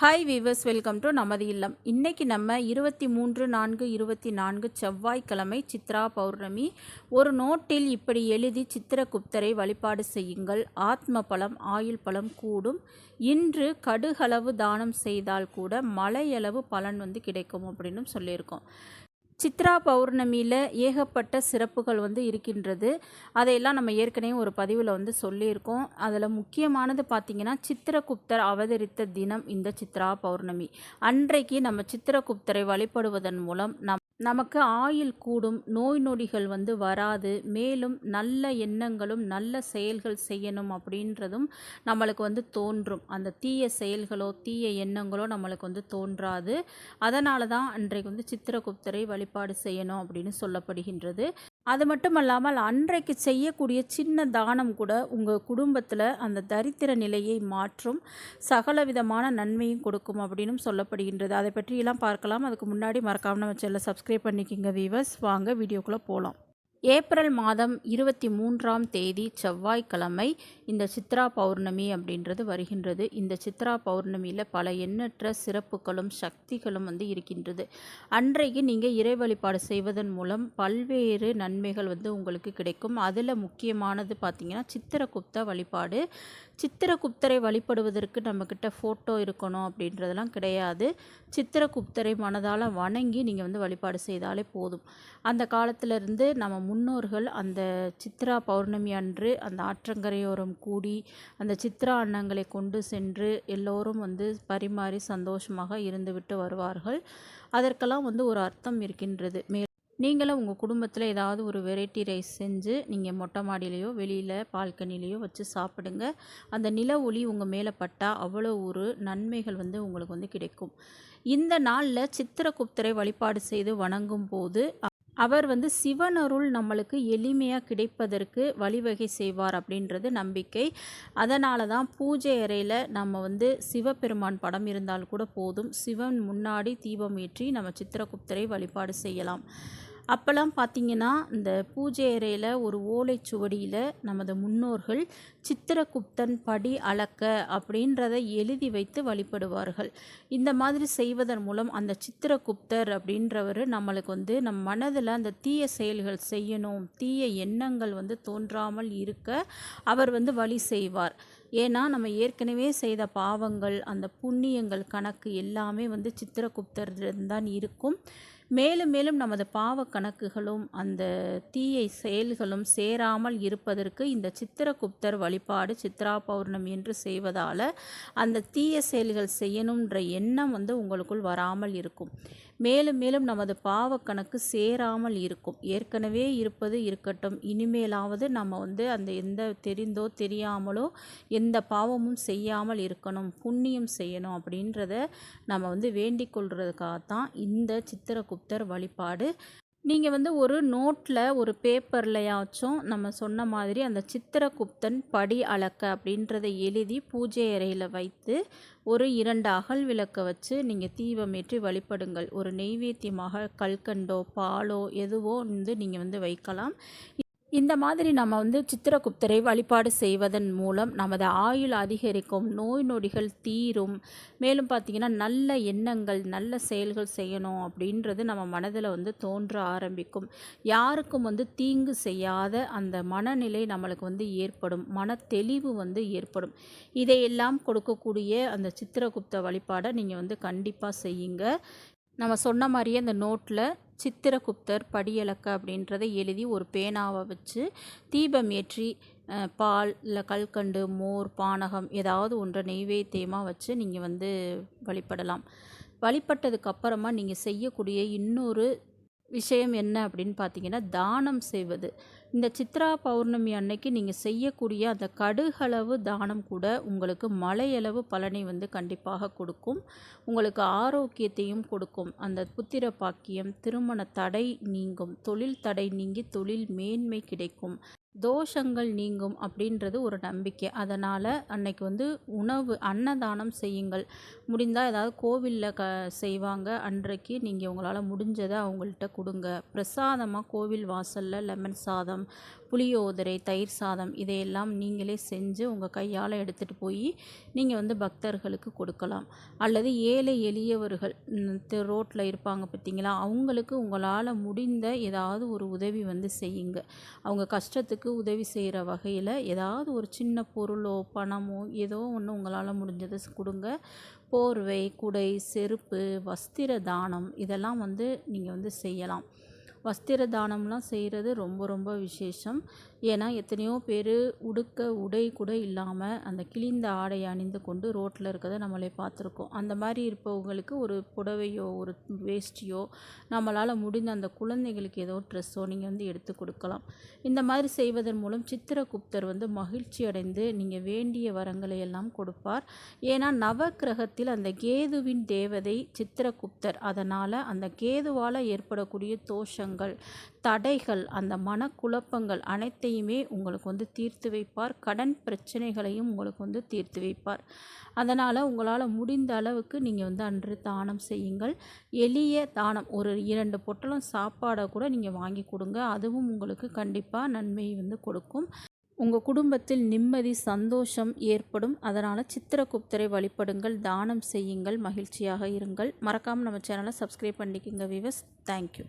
Hi viewers welcome to நமது இல்லம். இன்றைக்கி நம்ம இருபத்தி மூன்று நான்கு இருபத்தி நான்கு செவ்வாய்க்கிழமை சித்ரா பௌர்ணமி. ஒரு நோட்டில் இப்படி எழுதி சித்திரகுப்தரை வழிபாடு செய்யுங்கள். ஆத்ம பலம் ஆயுள் பலம் கூடும். இன்று கடுகளவு தானம் செய்தால் கூட மலையளவு பலன் வந்து கிடைக்கும் அப்படின்னு சொல்லியிருக்கோம். சித்ரா பௌர்ணமியில் ஏகப்பட்ட சிறப்புகள் வந்து இருக்கின்றது. அதையெல்லாம் நம்ம ஏற்கனவே ஒரு பதிவில் வந்து சொல்லியிருக்கோம். அதில் முக்கியமானது பார்த்திங்கன்னா சித்திரகுப்தர் அவதரித்த தினம் இந்த சித்ரா பௌர்ணமி. அன்றைக்கு நம்ம சித்திரகுப்தரை வழிபடுவதன் மூலம் நம் நமக்கு ஆயுள் கூடும் நோய் நொடிகள் வந்து வராது மேலும் நல்ல எண்ணங்களும் நல்ல செயல்கள் செய்யணும் அப்படின்றதும் நம்மளுக்கு வந்து தோன்றும். அந்த தீய செயல்களோ தீய எண்ணங்களோ நம்மளுக்கு வந்து தோன்றாது. அதனால தான் அன்றைக்கு வந்து சித்திரகுப்தரை வழிபாடு செய்யணும் அப்படின்னு சொல்லப்படுகின்றது. அது மட்டும் அல்லாமல் அன்றைக்கு செய்யக்கூடிய சின்ன தானம் கூட உங்கள் குடும்பத்தில் அந்த தரித்திர நிலையை மாற்றும் சகல விதமான நன்மையும் கொடுக்கும் அப்படின்னும் சொல்லப்படுகின்றது. அதை பற்றியெல்லாம் பார்க்கலாம். அதுக்கு முன்னாடி மறக்காமல் நம்ம சேனலை சப்ஸ்கிரைப் பண்ணிக்கிங்க வீவர்ஸ் வாங்க வீடியோக்குள்ளே போகலாம் ஏப்ரல் மாதம் இருபத்தி மூன்றாம் தேதி செவ்வாய்க்கிழமை இந்த சித்ரா பௌர்ணமி அப்படின்றது வருகின்றது. இந்த சித்ரா பௌர்ணமியில் பல எண்ணற்ற சிறப்புகளும் சக்திகளும் வந்து இருக்கின்றது. அன்றைக்கு நீங்கள் இறை வழிபாடு செய்வதன் மூலம் பல்வேறு நன்மைகள் வந்து உங்களுக்கு கிடைக்கும். அதில் முக்கியமானது பார்த்திங்கன்னா சித்திரகுப்த வழிபாடு. சித்திரகுப்தரை வழிபடுவதற்கு நம்மக்கிட்ட ஃபோட்டோ இருக்கணும் அப்படின்றதெல்லாம் கிடையாது. சித்திரகுப்தரை மனதால் வணங்கி நீங்கள் வந்து வழிபாடு செய்தாலே போதும். அந்த காலத்திலிருந்து நம்ம முன்னோர்கள் அந்த சித்ரா பௌர்ணமி அன்று அந்த ஆற்றங்கரையோரம் கூடி அந்த சித்ரா அன்னங்களை கொண்டு சென்று எல்லோரும் வந்து பரிமாறி சந்தோஷமாக இருந்துவிட்டு வருவார்கள். அதற்கெல்லாம் வந்து ஒரு அர்த்தம் இருக்கின்றது. மே நீங்களும் உங்கள் குடும்பத்தில் ஏதாவது ஒரு வெரைட்டி ரைஸ் செஞ்சு நீங்கள் மொட்டை மாடியிலையோ வெளியில் பால்கனிலேயோ வச்சு சாப்பிடுங்க. அந்த நில ஒளி உங்கள் மேலே பட்டால் அவ்வளோ ஒரு நன்மைகள் வந்து உங்களுக்கு வந்து கிடைக்கும். இந்த நாளில் சித்திரகுப்தரை வழிபாடு செய்து வணங்கும் போது அவர் வந்து சிவனருள் நம்மளுக்கு எளிமையாக கிடைப்பதற்கு வழிவகை செய்வார் அப்படின்றது நம்பிக்கை. அதனால தான் பூஜை அறையில் நம்ம வந்து சிவபெருமான் படம் இருந்தால் கூட போதும். சிவன் முன்னாடி தீபம் ஏற்றி நம்ம சித்திரகுப்தரை வழிபாடு செய்யலாம். அப்போல்லாம் பார்த்திங்கன்னா இந்த பூஜை அறையில் ஒரு ஓலைச்சுவடியில் நமது முன்னோர்கள் சித்திரகுப்தன் படி அளக்க அப்படின்றத எழுதி வைத்து வழிபடுவார்கள். இந்த மாதிரி செய்வதன் மூலம் அந்த சித்திரகுப்தர் அப்படின்றவர் நம்மளுக்கு வந்து நம் மனதில் அந்த தீய செயல்கள் செய்யணும் தீய எண்ணங்கள் வந்து தோன்றாமல் இருக்க அவர் வந்து வழி செய்வார். ஏன்னா நம்ம ஏற்கனவே செய்த பாவங்கள் அந்த புண்ணியங்கள் கணக்கு எல்லாமே வந்து சித்திரகுப்தர்தான் இருக்கும். மேலும் மேலும் நமது பாவ கணக்குகளும் அந்த தீயை செயல்களும் சேராமல் இருப்பதற்கு இந்த சித்திரகுப்தர் வழிபாடு சித்ரா பௌர்ணமி என்று செய்வதால் அந்த தீய செயல்கள் செய்யணுன்ற எண்ணம் வந்து உங்களுக்குள் வராமல் இருக்கும். மேலும் மேலும் நமது பாவக்கணக்கு சேராமல் இருக்கும். ஏற்கனவே இருப்பது இருக்கட்டும். இனிமேலாவது நம்ம வந்து அந்த எந்த தெரிந்தோ தெரியாமலோ எந்த பாவமும் செய்யாமல் இருக்கணும் புண்ணியம் செய்யணும் அப்படின்றத நம்ம வந்து வேண்டிக் கொள்றதுக்காகத்தான் இந்த புத்தர் வழிபாடு நீங்கள் வந்து ஒரு நோட்டில் ஒரு பேப்பர்லையாச்சும் நம்ம சொன்ன மாதிரி அந்த சித்திரகுப்தன் படி அளக்க அப்படின்றத எழுதி பூஜை அறையில் வைத்து ஒரு இரண்டு அகல் விளக்கை வச்சு நீங்கள் தீபமேற்றி வழிபடுங்கள். ஒரு நெய்வேத்தியமாக கல்கண்டோ பாலோ எதுவோ வந்து நீங்கள் வந்து வைக்கலாம். இந்த மாதிரி நம்ம வந்து சித்திரகுப்தரை வழிபாடு செய்வதன் மூலம் நமது ஆயுள் அதிகரிக்கும் நோய் நொடிகள் தீரும். மேலும் பார்த்திங்கன்னா நல்ல எண்ணங்கள் நல்ல செயல்கள் செய்யணும் அப்படின்றது நம்ம மனதில் வந்து தோன்ற ஆரம்பிக்கும். யாருக்கும் வந்து தீங்கு செய்யாத அந்த மனநிலை நம்மளுக்கு வந்து ஏற்படும். மன தெளிவு வந்து ஏற்படும். இதையெல்லாம் கொடுக்கக்கூடிய அந்த சித்திரகுப்த வழிபாடை நீங்கள் வந்து கண்டிப்பாக செய்யுங்க. நம்ம சொன்ன மாதிரியே அந்த நோட்டில் சித்திரகுப்தர் படியலக்க அப்படின்றத எழுதி ஒரு பேனாவை வச்சு தீபம் ஏற்றி பால் இல்லை கல்கண்டு மோர் பானகம் ஏதாவது ஒன்றை நெய்வேத்தியமாக வச்சு நீங்கள் வந்து வழிபடலாம். வழிபட்டதுக்கு அப்புறமா நீங்கள் செய்யக்கூடிய இன்னொரு விஷயம் என்ன அப்படின்னு பார்த்தீங்கன்னா தானம் செய்வது. இந்த சித்ரா பௌர்ணமி அன்னைக்கு நீங்கள் செய்யக்கூடிய அந்த கடுகளவு தானம் கூட உங்களுக்கு மலையளவு பலனை வந்து கண்டிப்பாக கொடுக்கும். உங்களுக்கு ஆரோக்கியத்தையும் கொடுக்கும். அந்த புத்திர பாக்கியம் திருமண தடை நீங்கும் தொழில் தடை நீங்கி தொழில் மேன்மை கிடைக்கும். தோஷங்கள் நீங்கும் அப்படின்றது ஒரு நம்பிக்கை. அதனால் அன்னைக்கு வந்து உணவு அன்னதானம் செய்யுங்கள். முடிந்தால் ஏதாவது கோவிலில் க செய்வாங்க. அன்றைக்கு நீங்கள் உங்களால் முடிஞ்சதை அவங்கள்ட்ட கொடுங்க. பிரசாதமாக கோவில் வாசலில் லெமன் சாதம் புளியோதரை தயிர் சாதம் இதையெல்லாம் நீங்களே செஞ்சு உங்கள் கையால் எடுத்துகிட்டு போய் நீங்கள் வந்து பக்தர்களுக்கு கொடுக்கலாம். அல்லது ஏழை எளியவர்கள் ரோட்டில் இருப்பாங்க பார்த்தீங்களா அவங்களுக்கு உங்களால் முடிந்த ஏதாவது ஒரு உதவி வந்து செய்யுங்க. அவங்க கஷ்டத்துக்கு உதவி செய்கிற வகையில் ஏதாவது ஒரு சின்ன பொருளோ பணமோ ஏதோ ஒன்று உங்களால் முடிஞ்சதை கொடுங்க. போர்வை குடை செருப்பு வஸ்திர தானம் இதெல்லாம் வந்து நீங்கள் வந்து செய்யலாம். வஸ்திர தானம்லாம் செய்கிறது ரொம்ப ரொம்ப விசேஷம். ஏன்னா எத்தனையோ பேர் உடுக்க உடை கூட இல்லாமல் அந்த கிழிந்த ஆடை அணிந்து கொண்டு ரோட்டில் இருக்கிறத நம்மளே பார்த்துருக்கோம். அந்த மாதிரி இருப்பவங்களுக்கு ஒரு புடவையோ ஒரு வேஷ்டியோ நம்மளால் முடிந்த அந்த குழந்தைகளுக்கு ஏதோ ட்ரெஸ்ஸோ நீங்கள் வந்து எடுத்து கொடுக்கலாம். இந்த மாதிரி செய்வதன் மூலம் சித்திரகுப்தர் வந்து மகிழ்ச்சி அடைந்து நீங்கள் வேண்டிய வரங்களை எல்லாம் கொடுப்பார். ஏன்னா நவக்கிரகத்தில் அந்த கேதுவின் தேவதை சித்திரகுப்தர். அதனால் அந்த கேதுவால் ஏற்படக்கூடிய தோஷங்கள் தடைகள் அந்த மனக்குழப்பங்கள் அனைத்தையுமே உங்களுக்கு வந்து தீர்த்து வைப்பார். கடன் பிரச்சனைகளையும் உங்களுக்கு வந்து தீர்த்து வைப்பார். அதனால் உங்களால் முடிந்த அளவுக்கு நீங்கள் வந்து அன்று தானம் செய்யுங்கள். எளிய தானம் ஒரு இரண்டு பொட்டலம் சாப்பாடை கூட நீங்கள் வாங்கி கொடுங்க. அதுவும் உங்களுக்கு கண்டிப்பாக நன்மை வந்து கொடுக்கும். உங்கள் குடும்பத்தில் நிம்மதி சந்தோஷம் ஏற்படும். அதனால் சித்திரகுப்தரை வழிபடுங்கள் தானம் செய்யுங்கள் மகிழ்ச்சியாக இருங்கள். மறக்காமல் நம்ம சேனலை சப்ஸ்கிரைப் பண்ணிக்கோங்க விவஸ் தேங்க்யூ